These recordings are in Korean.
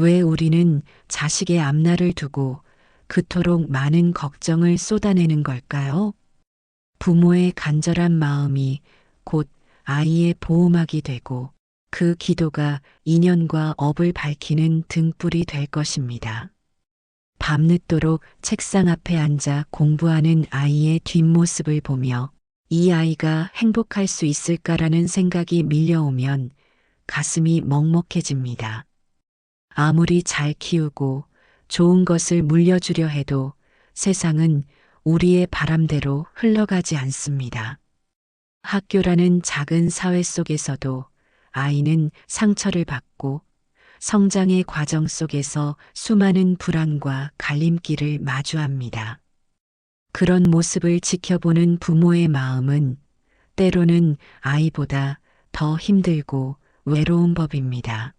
왜 우리는 자식의 앞날을 두고 그토록 많은 걱정을 쏟아내는 걸까요? 부모의 간절한 마음이 곧 아이의 보호막이 되고 그 기도가 인연과 업을 밝히는 등불이 될 것입니다. 밤늦도록 책상 앞에 앉아 공부하는 아이의 뒷모습을 보며 이 아이가 행복할 수 있을까라는 생각이 밀려오면 가슴이 먹먹해집니다. 아무리 잘 키우고 좋은 것을 물려주려 해도 세상은 우리의 바람대로 흘러가지 않습니다. 학교라는 작은 사회 속에서도 아이는 상처를 받고 성장의 과정 속에서 수많은 불안과 갈림길을 마주합니다. 그런 모습을 지켜보는 부모의 마음은 때로는 아이보다 더 힘들고 외로운 법입니다.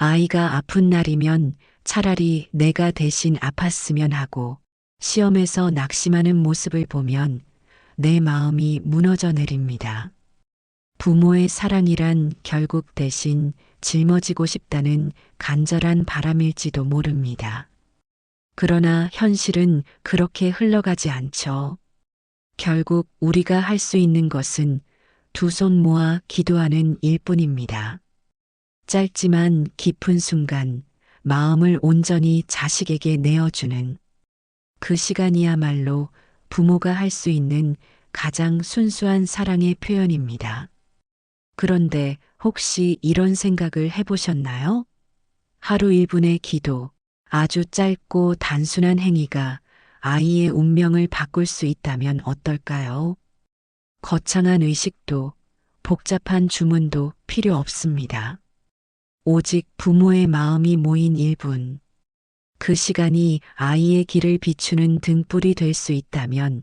아이가 아픈 날이면 차라리 내가 대신 아팠으면 하고 시험에서 낙심하는 모습을 보면 내 마음이 무너져 내립니다. 부모의 사랑이란 결국 대신 짊어지고 싶다는 간절한 바람일지도 모릅니다. 그러나 현실은 그렇게 흘러가지 않죠. 결국 우리가 할 수 있는 것은 두 손 모아 기도하는 일뿐입니다. 짧지만 깊은 순간 마음을 온전히 자식에게 내어주는 그 시간이야말로 부모가 할 수 있는 가장 순수한 사랑의 표현입니다. 그런데 혹시 이런 생각을 해보셨나요? 하루 1분의 기도, 아주 짧고 단순한 행위가 아이의 운명을 바꿀 수 있다면 어떨까요? 거창한 의식도 복잡한 주문도 필요 없습니다. 오직 부모의 마음이 모인 1분. 그 시간이 아이의 길을 비추는 등불이 될 수 있다면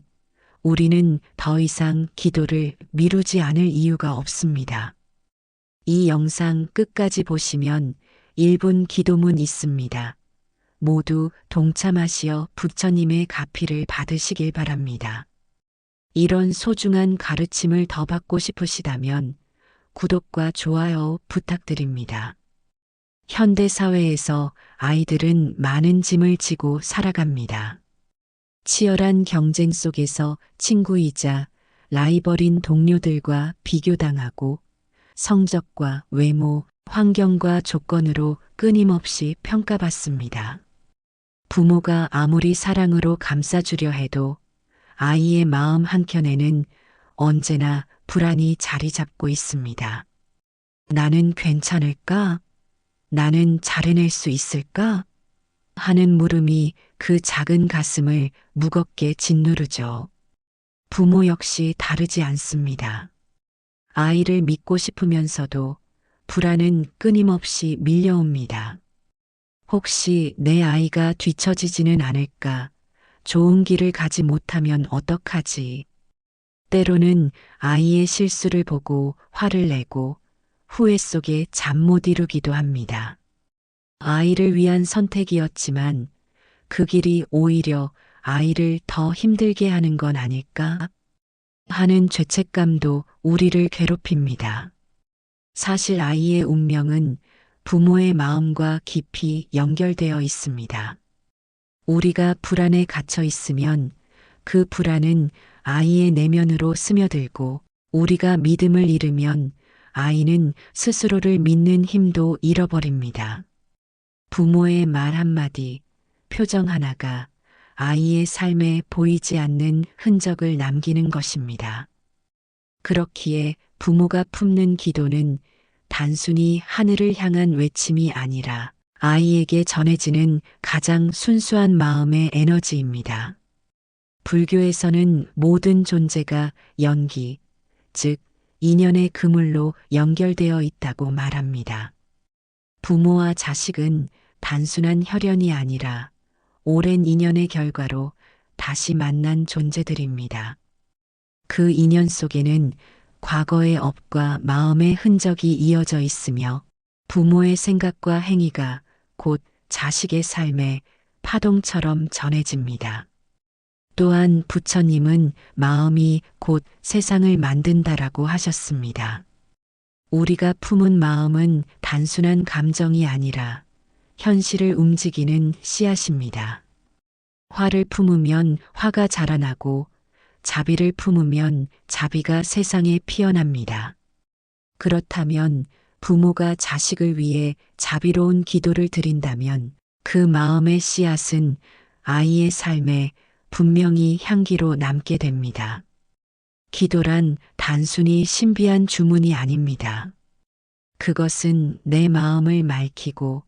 우리는 더 이상 기도를 미루지 않을 이유가 없습니다. 이 영상 끝까지 보시면 1분 기도문 있습니다. 모두 동참하시어 부처님의 가피를 받으시길 바랍니다. 이런 소중한 가르침을 더 받고 싶으시다면 구독과 좋아요 부탁드립니다. 현대 사회에서 아이들은 많은 짐을 지고 살아갑니다. 치열한 경쟁 속에서 친구이자 라이벌인 동료들과 비교당하고 성적과 외모, 환경과 조건으로 끊임없이 평가받습니다. 부모가 아무리 사랑으로 감싸주려 해도 아이의 마음 한켠에는 언제나 불안이 자리 잡고 있습니다. 나는 괜찮을까? 나는 잘해낼 수 있을까? 하는 물음이 그 작은 가슴을 무겁게 짓누르죠. 부모 역시 다르지 않습니다. 아이를 믿고 싶으면서도 불안은 끊임없이 밀려옵니다. 혹시 내 아이가 뒤처지지는 않을까? 좋은 길을 가지 못하면 어떡하지? 때로는 아이의 실수를 보고 화를 내고 후회 속에 잠 못 이루기도 합니다. 아이를 위한 선택이었지만 그 길이 오히려 아이를 더 힘들게 하는 건 아닐까? 하는 죄책감도 우리를 괴롭힙니다. 사실 아이의 운명은 부모의 마음과 깊이 연결되어 있습니다. 우리가 불안에 갇혀 있으면 그 불안은 아이의 내면으로 스며들고 우리가 믿음을 잃으면 아이는 스스로를 믿는 힘도 잃어버립니다. 부모의 말 한마디, 표정 하나가 아이의 삶에 보이지 않는 흔적을 남기는 것입니다. 그렇기에 부모가 품는 기도는 단순히 하늘을 향한 외침이 아니라 아이에게 전해지는 가장 순수한 마음의 에너지입니다. 불교에서는 모든 존재가 연기, 즉, 인연의 그물로 연결되어 있다고 말합니다. 부모와 자식은 단순한 혈연이 아니라 오랜 인연의 결과로 다시 만난 존재들입니다. 그 인연 속에는 과거의 업과 마음의 흔적이 이어져 있으며 부모의 생각과 행위가 곧 자식의 삶에 파동처럼 전해집니다. 또한 부처님은 마음이 곧 세상을 만든다라고 하셨습니다. 우리가 품은 마음은 단순한 감정이 아니라 현실을 움직이는 씨앗입니다. 화를 품으면 화가 자라나고 자비를 품으면 자비가 세상에 피어납니다. 그렇다면 부모가 자식을 위해 자비로운 기도를 드린다면 그 마음의 씨앗은 아이의 삶에 분명히 향기로 남게 됩니다. 기도란 단순히 신비한 주문이 아닙니다. 그것은 내 마음을 맑히고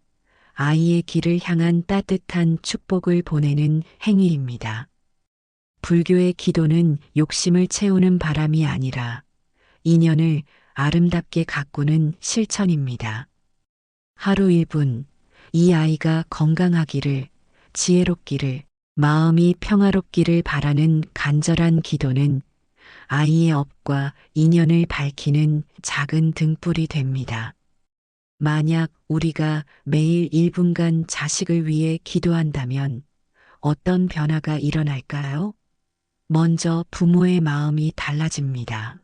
아이의 길을 향한 따뜻한 축복을 보내는 행위입니다. 불교의 기도는 욕심을 채우는 바람이 아니라 인연을 아름답게 가꾸는 실천입니다. 하루 1분, 이 아이가 건강하기를, 지혜롭기를, 마음이 평화롭기를 바라는 간절한 기도는 아이의 업과 인연을 밝히는 작은 등불이 됩니다. 만약 우리가 매일 1분간 자식을 위해 기도한다면 어떤 변화가 일어날까요? 먼저 부모의 마음이 달라집니다.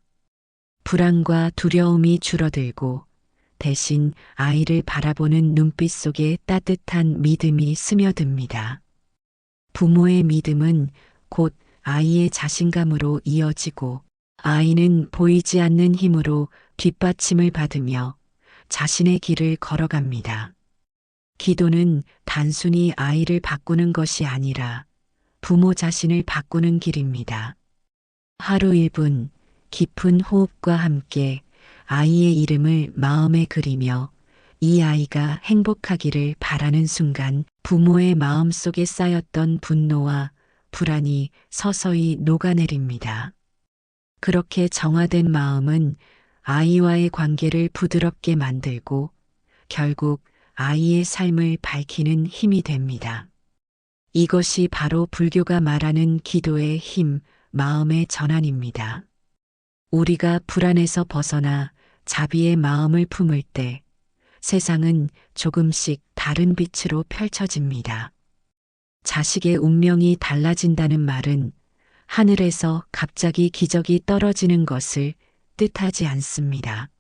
불안과 두려움이 줄어들고 대신 아이를 바라보는 눈빛 속에 따뜻한 믿음이 스며듭니다. 부모의 믿음은 곧 아이의 자신감으로 이어지고 아이는 보이지 않는 힘으로 뒷받침을 받으며 자신의 길을 걸어갑니다. 기도는 단순히 아이를 바꾸는 것이 아니라 부모 자신을 바꾸는 길입니다. 하루 1분 깊은 호흡과 함께 아이의 이름을 마음에 그리며 이 아이가 행복하기를 바라는 순간 부모의 마음 속에 쌓였던 분노와 불안이 서서히 녹아내립니다. 그렇게 정화된 마음은 아이와의 관계를 부드럽게 만들고 결국 아이의 삶을 밝히는 힘이 됩니다. 이것이 바로 불교가 말하는 기도의 힘, 마음의 전환입니다. 우리가 불안에서 벗어나 자비의 마음을 품을 때 세상은 조금씩 다른 빛으로 펼쳐집니다. 자식의 운명이 달라진다는 말은 하늘에서 갑자기 기적이 떨어지는 것을 뜻하지 않습니다.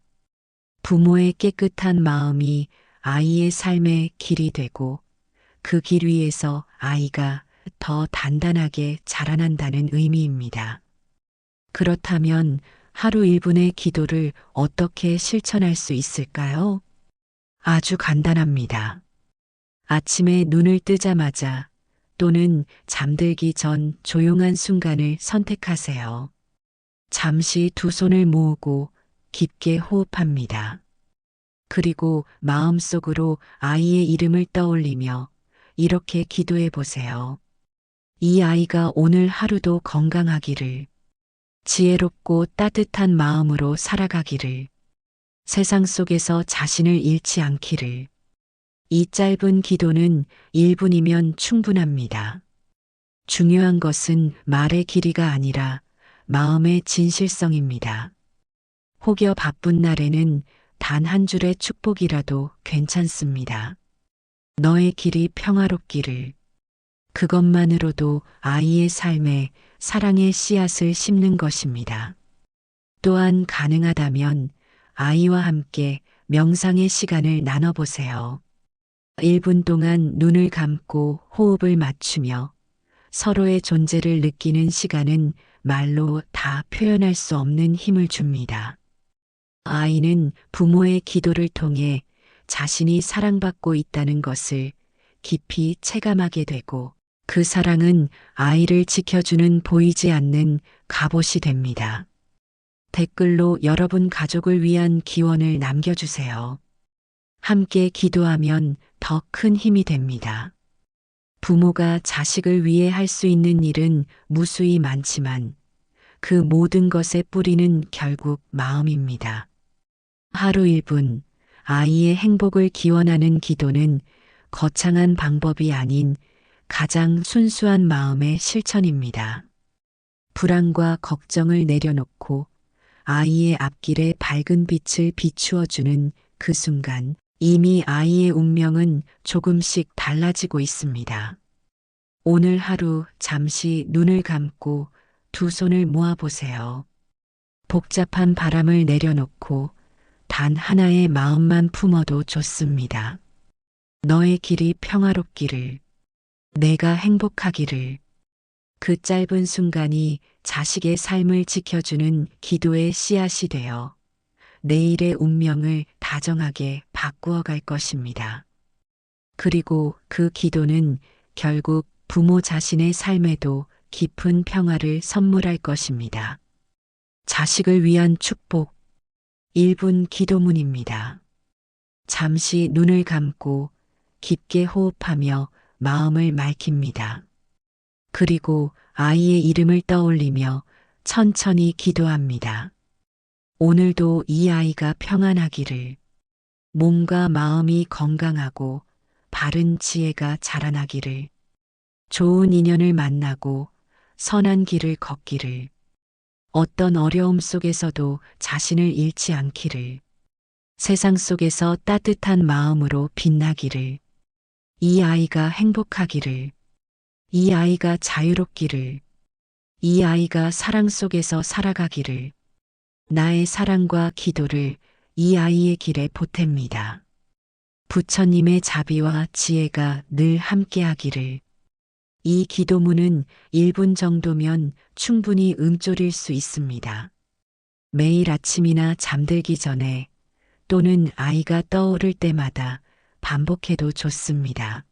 부모의 깨끗한 마음이 아이의 삶의 길이 되고 그 길 위에서 아이가 더 단단하게 자라난다는 의미입니다. 그렇다면 하루 1분의 기도를 어떻게 실천할 수 있을까요? 아주 간단합니다. 아침에 눈을 뜨자마자 또는 잠들기 전 조용한 순간을 선택하세요. 잠시 두 손을 모으고 깊게 호흡합니다. 그리고 마음속으로 아이의 이름을 떠올리며 이렇게 기도해 보세요. 이 아이가 오늘 하루도 건강하기를, 지혜롭고 따뜻한 마음으로 살아가기를, 세상 속에서 자신을 잃지 않기를. 이 짧은 기도는 1분이면 충분합니다. 중요한 것은 말의 길이가 아니라 마음의 진실성입니다. 혹여 바쁜 날에는 단 한 줄의 축복이라도 괜찮습니다. 너의 길이 평화롭기를. 그것만으로도 아이의 삶에 사랑의 씨앗을 심는 것입니다. 또한 가능하다면 아이와 함께 명상의 시간을 나눠보세요. 1분 동안 눈을 감고 호흡을 맞추며 서로의 존재를 느끼는 시간은 말로 다 표현할 수 없는 힘을 줍니다. 아이는 부모의 기도를 통해 자신이 사랑받고 있다는 것을 깊이 체감하게 되고 그 사랑은 아이를 지켜주는 보이지 않는 갑옷이 됩니다. 댓글로 여러분 가족을 위한 기원을 남겨주세요. 함께 기도하면 더 큰 힘이 됩니다. 부모가 자식을 위해 할 수 있는 일은 무수히 많지만 그 모든 것의 뿌리는 결국 마음입니다. 하루 1분 아이의 행복을 기원하는 기도는 거창한 방법이 아닌 가장 순수한 마음의 실천입니다. 불안과 걱정을 내려놓고 아이의 앞길에 밝은 빛을 비추어주는 그 순간 이미 아이의 운명은 조금씩 달라지고 있습니다. 오늘 하루 잠시 눈을 감고 두 손을 모아보세요. 복잡한 바람을 내려놓고 단 하나의 마음만 품어도 좋습니다. 너의 길이 평화롭기를. 내가 행복하기를. 그 짧은 순간이 자식의 삶을 지켜주는 기도의 씨앗이 되어 내일의 운명을 다정하게 바꾸어 갈 것입니다. 그리고 그 기도는 결국 부모 자신의 삶에도 깊은 평화를 선물할 것입니다. 자식을 위한 축복 1분 기도문입니다. 잠시 눈을 감고 깊게 호흡하며 마음을 맑힙니다. 그리고 아이의 이름을 떠올리며 천천히 기도합니다. 오늘도 이 아이가 평안하기를, 몸과 마음이 건강하고 바른 지혜가 자라나기를, 좋은 인연을 만나고 선한 길을 걷기를, 어떤 어려움 속에서도 자신을 잃지 않기를, 세상 속에서 따뜻한 마음으로 빛나기를, 이 아이가 행복하기를, 이 아이가 자유롭기를, 이 아이가 사랑 속에서 살아가기를, 나의 사랑과 기도를 이 아이의 길에 보탭니다. 부처님의 자비와 지혜가 늘 함께하기를. 이 기도문은 1분 정도면 충분히 음조릴 수 있습니다. 매일 아침이나 잠들기 전에 또는 아이가 떠오를 때마다 반복해도 좋습니다.